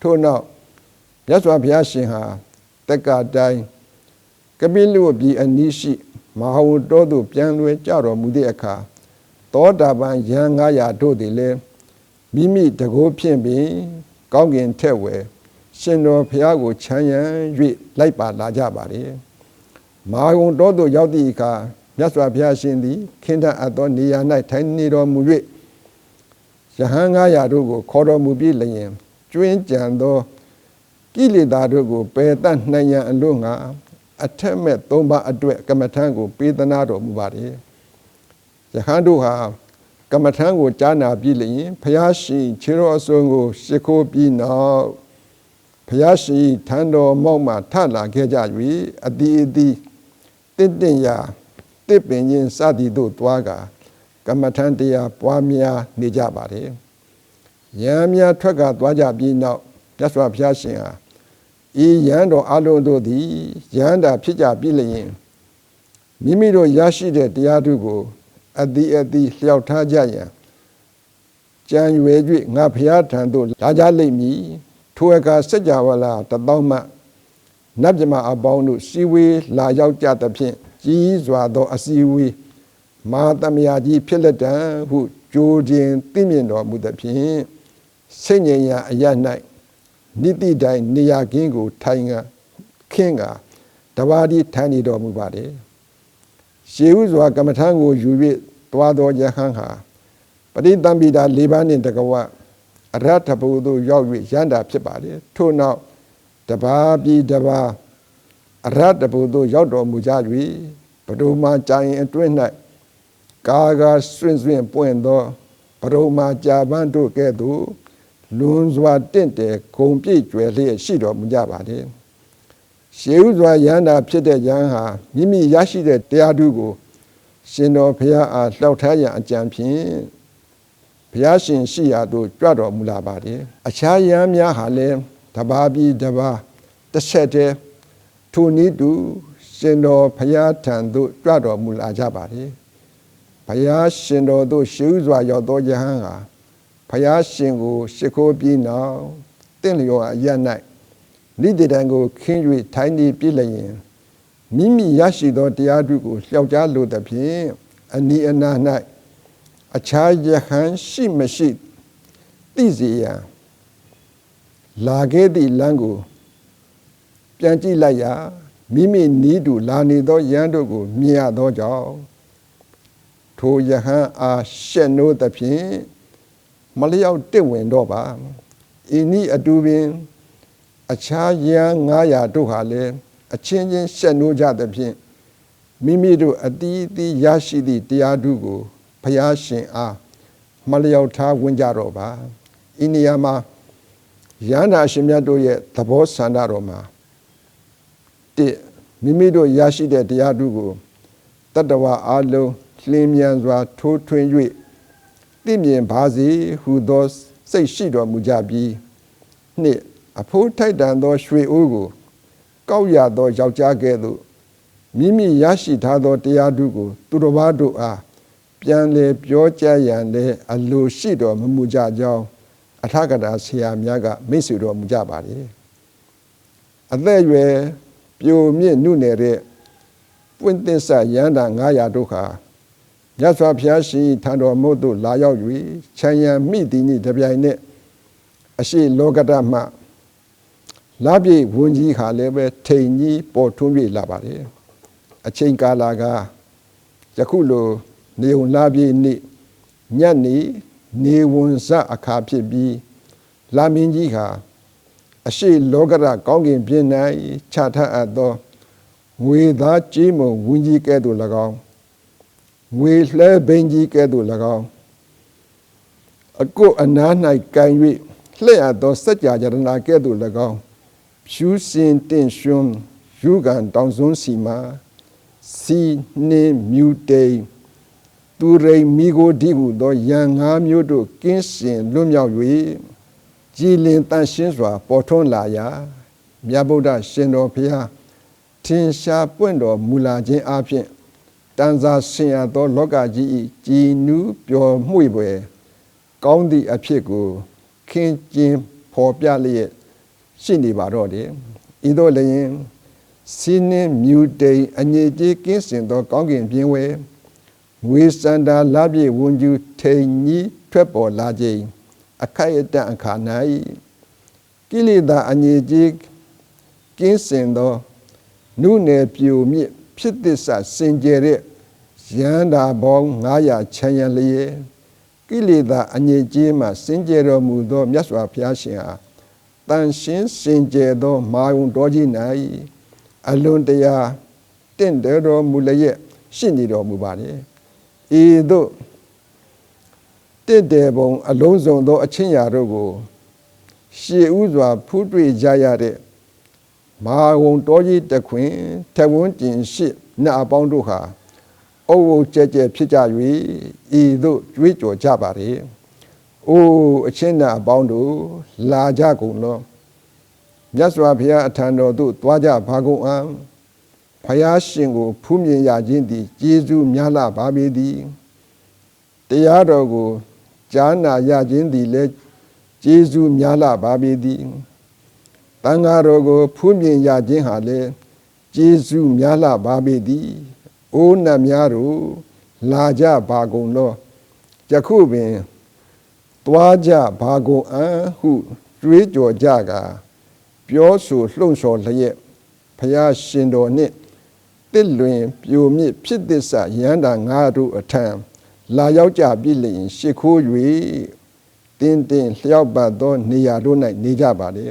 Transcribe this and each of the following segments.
ထို့နောက်မြတ်စွာဘုရားရှင်ဟာတက္ကတိုင်းကပိလုဝပြည်အနီးရှိမဟာဝတောသို့ပြန်လွှဲကြတော်မူသည့်အခါသောတာပန်ယံ900တို့သည်လည်းမိမိတကိုးဖြင့်ပင် ကောင်းကင်ထက်ဝယ်ရှင်တော်ဘုရားကိုချမ်းရံ၍လိုက်ပါလာကြပါလေမဟာဝတောသို့ရောက်သည့်အခါမြတ်စွာဘုရားရှင်သည်ခင်းထအပ်သောနေရာ၌ထိုင်နေတော်မူ၍ယဟန်900တို့ကိုခေါ်တော်မူပြီးလျင် ကျွင်းကြံသောကိလေသာတို့ကိုပယ်တတ်နိုင်ရန်အလို့ငါအထက်မဲ့သုံးပါအတွက်ကမ္မထံကိုပေးသနာတော်မူပါတယ်ယဟန်တို့ဟာကမ္မထံကိုကြားနာပြီးလျင်ဖျားရှင်ခြေတော်အစွန်ကိုရှ िख ိုးပြီးနောက်ဖျားရှင်ထံတော်မောက်မှထလာခဲ့ကြ၍အတီးအတီးတင့်တင့်ရာတစ်ပင်ချင်းစသည်တို့တွားကကမ္မထံတရားပွားများနေကြပါ တယ်ရံများထွက်ကသွားကြပြီးနောက်မြတ်စွာဘုရားရှင်ဟာဤရန်တော်အလုံးတို့သည်ရန်တာဖြစ်ကြပြီလျင်မိမိတို့ရရှိတဲ့တရားတို့ကိုအတိအတိလျှောက်ထားကြရန်ကြံရွယ်၍ငါဘုရားထံသို့လာကြလိမ့်မည်ထိုအခါစัจ java လာတပေါင်းမှနတ်မြမအပေါင်းတို့စီဝေးလာရောက်ကြသဖြင့်ကြီးစွာသောအစီဝေးမာသမယာကြီးဖြစ်လက်တံဟုကြိုးခြင်းသိမြင်တော်မူသဖြင့် စိတ်ငြိမ်ရာအရ၌နိတိတိုင်နေရာကင်းကိုထိုင်ကခင်းကတဘာဒီထိုင်နေတော်မူပါတယ်ရှေးဥစွာကမ္မထံကိုယူ၍တွားတော်ယဟန်ဟာပရိသံပိတာ၄ပါးနှင့်တကဝအရထဘုသို့ရောက်၍ရန်တာဖြစ်ပါတယ်ထို့နောက်တဘာပြီတဘာအရထဘုသို့ရောက်တော်မူကြ၍ဘဒုမာကြာရင်အတွင်း၌ကာကာဆွင့်ဆွင့်ပွင့်သောဘဒုမာကြာပန်းတို့ကဲ့သို့ လွန်စွာတင့်တယ်ဂုံပြည့်ကျွယ်လျက်ရှိတော်မူကြပါတယ်ရှေးဥစွာယန္တာဖြစ်တဲ့ယဟန်ဟာမိမိရရှိတဲ့တရားဓုကို ရှင်တော်ဘုရားအားလှောက်ထားရန်အကြံဖြင့်ဘုရားရှင်ရှိရာသို့ကြွတော်မူလာပါတယ်အခြားယဟန်များဟာလည်းတပါးပြီးတပါးတစ်ဆက်တည်းထိုနည်းတူရှင်တော်ဘုရားထံသို့ကြွတော်မူလာကြပါတယ်ဘုရားရှင်တော်သို့ရှေးဥစွာရောက်သောယဟန်ဟာ ဖယားရှင်ကိုရှ िख ိုးပြီးနောက်တင့်လျော်အရ၌နိတိတံကိုခင်း၍ထိုင်းနေပြည့်လျင်မိမိရရှိသောတရားဓုကိုလျှောက်ကြားလိုသဖြင့်အနိအနာ၌အခြားယဟန်ရှိမရှိသိစေရန်လာခဲ့သည့်လမ်းကိုပြန်ကြည့်လိုက်ရာမိမိနီးတူလာနေသောယန်းတို့ကိုမြင်ရသောကြောင့်ထိုယဟန်အားရှက်နိုးသဖြင့် မလျောက်တစ်ဝင်တော့ပါဤနည်းအတူပင်အခြားယံ900တို့ဟာလည်းအချင်းချင်းရှက်နိုးကြသဖြင့်မိမိတို့အတီးအတီးရရှိသည့်တရားဓုကိုဘုရားရှင်အားမလျောက်ထားဝင်ကြတော့ပါဤနေရာမှာယန္တာရှင်မြတ်တို့ရဲ့သဘောဆန္ဒတော်မှာတစ်မိမိတို့ရရှိတဲ့တရားဓုကိုတတ္တဝအလုံးလင်းမြန်စွာထိုးထွင်း၍ သိမြင်ပါစေဟူသောစိတ်ရှိတော်မူကြပြီးနှစ်အဖိုးထိုက်တန်သောရွှေအိုးကို ကောက်ရသောယောက်ျားကဲ့သို့မိမိရရှိထားသောတရားဓုကို သူတော်ဘာတို့အားပြန်လေပြောကြရန်လည်းအလိုရှိတော်မမူကြကြောင်းအထကတာဆရာများကမိတ်ဆွေတော်မူကြပါလေအသက်အရွယ်ပြိုမြင့်နုနယ်တဲ့ပွင့်သစ္စာရန်တာ900တို့ခါ မြတ်စွာဘုရားရှင်ထံတော်မို့သို့လာရောက်၍ခြံရံမိသည်နှင့်တပြိုင်နက်အရှိလောကတမှလာပြေဝန်ကြီးခါလည်းပဲထိန်ကြီးပေါ်ထွန်း၍လာပါတယ်အချိန်ကာလကယခုလိုနေုံလာပြေနေ့ညနေနေဝန်စအခါဖြစ်ပြီးလာမင်းကြီးခါအရှိလောကရကောင်းကင်ပြင်း၌ခြာထအပ်သောငွေသားကြီးမုံဝန်ကြီးကဲ့သို့၎င်း ငွေလှဲဘိန်းကြီးကဲ့သို့၎င်းအကုတ်အနား၌ကန်၍လှဲ့ရသောစัจ जा ရတနာကဲ့သို့၎င်းဖြူစင်တင့်ရွှွန်းယူကန်တောင်စွန်းစီမာစီနှင်းမြူတိန်သူရိန်မိကိုဒီဟုသောရန်ငါးမျိုးတို့ကင်းစင်လွတ်မြောက်၍ကြည်လင်တန်ရှင်းစွာ ပေါ်ထွန်းလာရာမြတ်ဗုဒ္ဓရှင်တော်ဘုရားထင်ရှားပွင့်တော်မူလာခြင်းအပြင် တန်စာဆင်ရသောလောကကြီး၏ကြည်နူးပျော်မွေ့ပွဲကောင်းသည့်အဖြစ်ကိုခင်းကျင်းဖဖော်ပြလျက်ရှိနေပါတော့တယ်ဤသို့လျင်စီးနှင်းမြူတိန်အငြိကြီးကင်းစင်သော ကောင်းကင်ပြင်းဝဲငွေစန္ဒာလပြည့်ဝန်ကျူထိန်ကြီးထွက်ပေါ်လာခြင်းအခိုက်အတန့်အခါ၌ကိလေသာအငြိကြီးကင်းစင်သောနုနယ်ပြိုမြစ် ဖြစ်သစ္စာစင်ကြယ်တဲ့ရန်တာပေါင်း900ချမ်းရန်လျက်ကိလေသာအငြိကြီးမှစင်ကြယ်တော်မူသောမြတ်စွာဘုရားရှင်ဟာတန်ရှင်းစင်ကြယ်သောမာယုံတော်ကြီး၌အလွန်တရာတင့်တယ်တော်မူလျက်ရှိနေတော်မူပါလေဤသို့တင့်တယ်ပုံအလုံးစုံသောအချင်းရာတို့ကိုရှေးဥစွာဖူးတွေ့ကြရတဲ့ မဟာဝုံတော်ကြီးတခွင်ထဝန်းကျင်ရှိနတ်အပေါင်းတို့ဟာအုပ်အုပ်ကျဲကျဲဖြစ်ကြ၍ဤသို့ကြွေးကြော်ကြပါလေ။အိုးအချင်းနတ်အပေါင်းတို့လာကြကုန်လောမြတ်စွာဘုရားအထံတော်သို့သွားကြပါကုန်အံ့ဖယားရှင်ကိုဖူးမြင်ရခြင်းသည်ကျေးဇူးများလာပါပေသည်တရားတော်ကိုကြားနာရခြင်းသည်လည်းကျေးဇူးများလာပါပေသည် တန်ဃာတော်ကိုဖူးမြင်ရခြင်းဟာလည်းကျေးဇူးများလာပါပေသည်အိုးနတ်များတို့လာကြပါကုန်လောယခုပင်သွားကြပါကုန်အံ့ဟုတွေးကြော်ကြကပြောဆိုလှုံ့ဆော်လျက်ဖယားရှင်တော်နှင့်တစ်လွင်ပြိုမြစ်ဖြစ်သစ္စာရန်တာငါတို့အထံလာရောက်ကြပြီလျင် ရှ िख ိုး၍တင်းတင်းလျှောက်ပတ်သော နေရာတို့၌နေကြပါလေ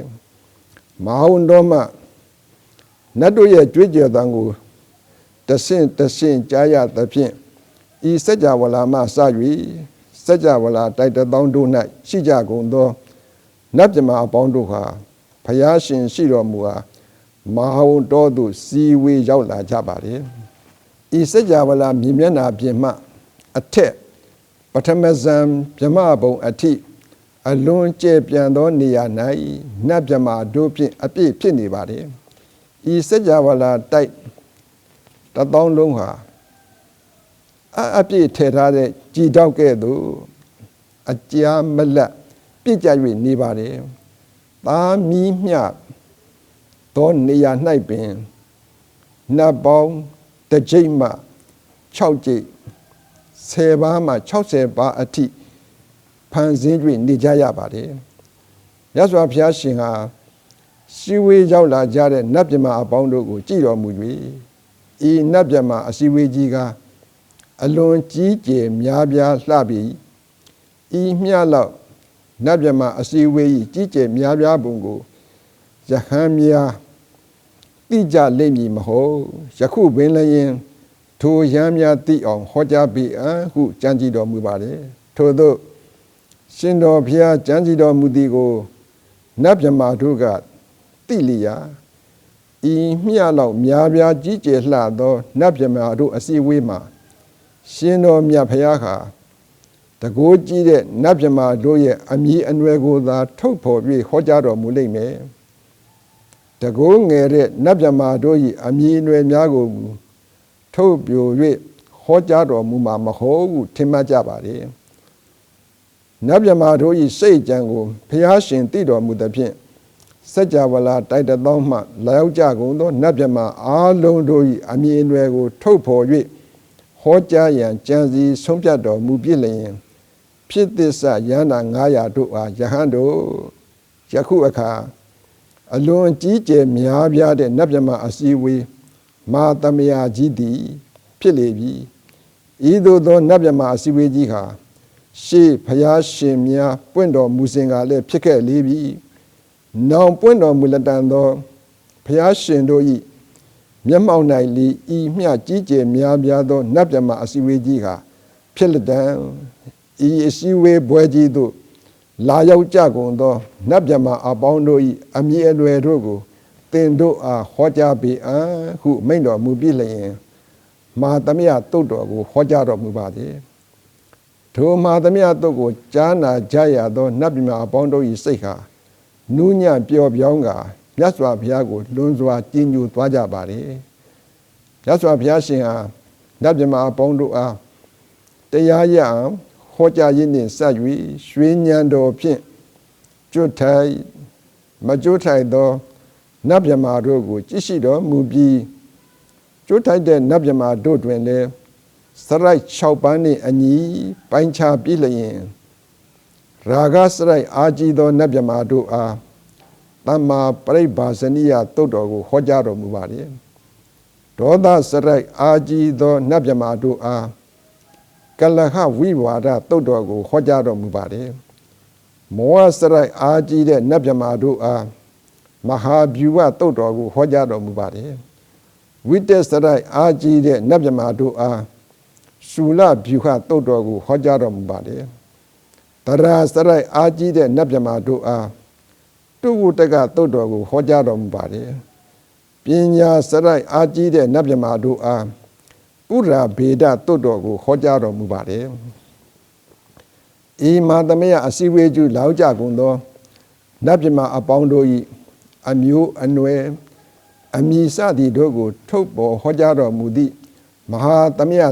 မဟာဝန်တော်မှနတ်တို့ရဲ့ကြွေးကြော်တန်ကိုတဆင့်တဆင့်ကြားရသဖြင့်ဤစัจ java လာမှစ၍စัจ java လာတိုက်တသောတို့၌ရှိကြကုန်သောနတ်မြမအပေါင်းတို့ဟာဖယားရှင်ရှိတော်မူဟာမဟာဝန်တော်သို့စီဝေရောက်လာကြပါတယ်ဤစัจ java လာမြင်မျက်နာပြင်မှအထက်ပထမဇံမြမဘုံအထိ အလွန်ကျဲပြန်သောနေရာ၌နတ်မြမတို့ဖြင့်အပြည့်ဖြစ်နေပါတယ်ဤစัจ java လာတိုက်တသောင်းလုံးဟာအအပြည့်ထည့်ထားတဲ့ကြည်တောက်ကဲ့သို့အကြာမလတ်ပြည့်ကြ၍နေပါတယ်။သားမီးမြသောနေရာ၌ပင်နတ်ပေါင်းတစ်ကြိမ်မှ6ကြိမ်10ပါးမှ60ပါးအထိ ဖန်ဆင်း၍နေကြရပါတယ်။ရသော်ဘုရားရှင်ဟာရှိဝေးရောက်လာကြတဲ့နတ်မြမအပေါင်းတို့ကိုကြည်တော်မူ၍ဤနတ်မြမအစည်းဝေးကြီးကအလွန်ကြီးကျယ်များပြားလှပြီဤမြလောက်နတ်မြမအစည်းဝေးကြီးကြီးကျယ်များပြားပုံကိုယဟန်များတိကြလိမ့်မည်မဟုတ်ယခုပင်လည်းထိုရန်များသိအောင်ဟောကြားပေးအံ့ဟုကြံကြည်တော်မူပါတယ်ထို့သော ရှင်တော်ဖျားကြံကြည်တော်မူသည်ကိုနတ်မြမတို့ကသိလျာဤမြလောက်များပြားကြီးကျယ်လှသောနတ်မြမာတို့အစည်းအဝေးမှာ ရှင်တော်မြတ်ဖရာခါတကိုးကြီးတဲ့နတ်မြမာတို့ရဲ့အမည်အနွယ်ကိုသာ ထုတ်ဖော်ပြီးဟောကြားတော်မူလိမ့်မယ်တကိုးငယ်တဲ့နတ်မြမာတို့၏အမည်အနွယ်များကို ထုတ်ပြို၍ဟောကြားတော်မူမှာမဟုတ်ဟုထင်မှတ်ကြပါလေ နတ်မြမာတို့၏စိတ်ကြံကိုဖျားရှင်တည်တော်မူသဖြင့်စัจ java လာတိုက်တသောမှလာရောက်ကြကုန်သောနတ်မြမအားလုံးတို့၏အမည်အနွယ်ကို ထုတ်ဖော်၍ဟောကြားရန်ကြံစီဆုံးဖြတ်တော်မူပြည့်လျင်ဖြစ်သစ္စာယန္တာ900တို့အားယဟန်တို့ယခုအခါအလွန်ကြီးကျယ်များပြားတဲ့နတ်မြမအစည်းဝေးမာသမယာကြီးသည် ဖြစ်လေပြီဤသို့သောနတ်မြမအစည်းဝေးကြီးဟာ ရှေးဖျားရှင်များပွင့်တော်မူစဉ်ကလည်းဖြစ်ခဲ့လေပြီနောင်ပွင့်တော်မူလက်တန်သောဘုရားရှင်တို့၏မျက်မှောက်၌လီဤမျှကြီးကျယ်များပြားသောနတ်မြမအစည်းအဝေးကြီးကဖြစ်လက်တန်ဤအစည်းအဝေးပွဲကြီးသို့လာရောက်ကြကုန်သောနတ်မြမအပေါင်းတို့၏အမည်အလွယ်တို့ကိုသင်တို့အားဟောကြားပေအံ့ဟုမိန့်တော်မူပြီးလျင်မာသမယတုတ်တော်ကိုဟောကြားတော်မူပါသည် ထိုမာသမယတုတ်ကိုကြားနာကြရသောနတ်မြမအပေါင်းတို့၏စိတ်ဟာနူးညံ့ပျော်ပြောင်းကမြတ်စွာဘုရားကိုလွန်စွာကြည်ညိုသွားကြပါလေမြတ်စွာဘုရားရှင်ဟာနတ်မြမအပေါင်းတို့အားတရားရအောင်ဟောကြားရင်းနှင့်ဆက်၍ရွှေညံတော်ဖြင့်ကျွတ်ထိုင်မကြိုးထိုက်သောနတ်မြမာတို့ကိုကြည့်ရှိတော်မူပြီးကြိုးထိုက်တဲ့နတ်မြမာတို့တွင်လည်း စရိုက်6ပန်းနှင့်အညီပိုင်းခြားပြီလျင်ရာဂစရိုက်အာကြီးသောနတ်မြမာတို့အားတမ္မာပရိဘာဇနိယတုတ်တော်ကိုဟောကြားတော်မူပါလေဒေါသစရိုက်အာကြီးသောနတ်မြမာတို့အားကလဟဝိဝါဒတုတ်တော်ကိုဟောကြားတော်မူပါလေမောဟစရိုက်အာကြီးတဲ့နတ်မြမာတို့အားမဟာဗျူဝတုတ်တော်ကိုဟောကြားတော်မူပါလေဝိတ္တစရိုက်အာကြီးတဲ့နတ်မြမာတို့အား ရှူလဗျူဟတုတ်တော်ကိုဟောကြားတော်မူပါလေတရာစရိုက်အာကြီးတဲ့နတ်မြမာတို့အားတုဝုတကတုတ်တော်ကိုဟောကြားတော်မူပါလေပညာစရိုက်အာကြီးတဲ့နတ်မြမာတို့အားဥရာဘေဒတုတ်တော်ကိုဟောကြားတော်မူပါလေဤမာသမယအစီဝေကျူလောက်ကြကုန်သောနတ်မြမာအပေါင်းတို့၏အမျိုးအနွယ်အမိစသည်တို့ကို ထုတ်ပေါ်ဟောကြားတော်မူသည့်မဟာသမယ